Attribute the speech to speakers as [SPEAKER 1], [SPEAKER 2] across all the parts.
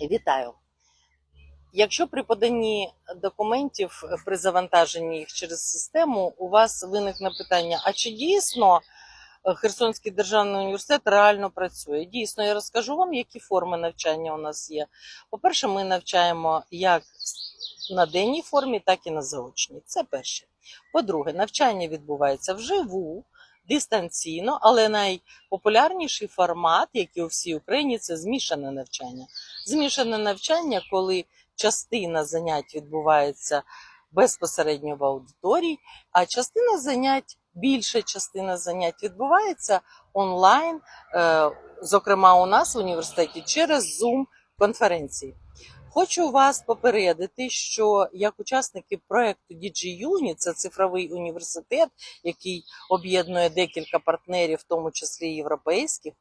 [SPEAKER 1] Вітаю! Якщо при поданні документів при завантаженні їх через систему у вас виникне питання: а чи дійсно е, Херсонський державний університет реально працює? Дійсно, я розкажу вам, які форми навчання у нас є. По-перше, ми навчаємо як на денній формі, так і на заочній. Це перше. По-друге, навчання відбувається вживу, дистанційно, але найпопулярніший формат, який у всій Україні, це змішане навчання. Змішане навчання, коли частина занять відбувається безпосередньо в аудиторії, а частина занять, більша частина занять відбувається онлайн, е, зокрема у нас в університеті через Zoom конференції. Хочу вас попередити, що як учасники проекту DigiUni, це цифровий університет, який об'єднує декілька партнерів, в тому числі європейських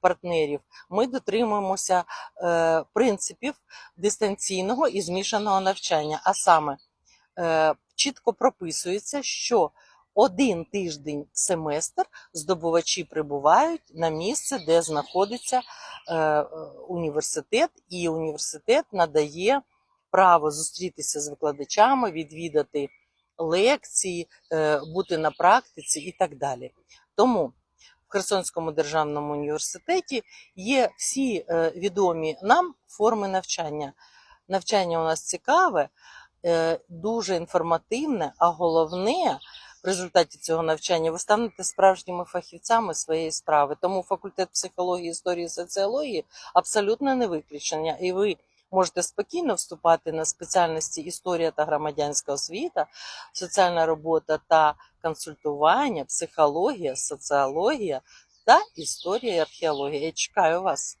[SPEAKER 1] партнерів, ми дотримуємося е, принципів дистанційного і змішаного навчання. А саме е, чітко прописується, що один тиждень семестр здобувачі прибувають на місце, де знаходиться е, е, університет, і університет надає право зустрітися з викладачами, відвідати лекції, е, бути на практиці і так далі. Тому в Херсонському державному університеті є всі відомі нам форми навчання. Навчання у нас цікаве, дуже інформативне, а головне. В результаті цього навчання ви станете справжніми фахівцями своєї справи. Тому факультет психології, історії, соціології абсолютно не виключення. І ви можете спокійно вступати на спеціальності історія та громадянська освіта, соціальна робота та консультування, психологія, соціологія та історія і археологія. Я чекаю вас.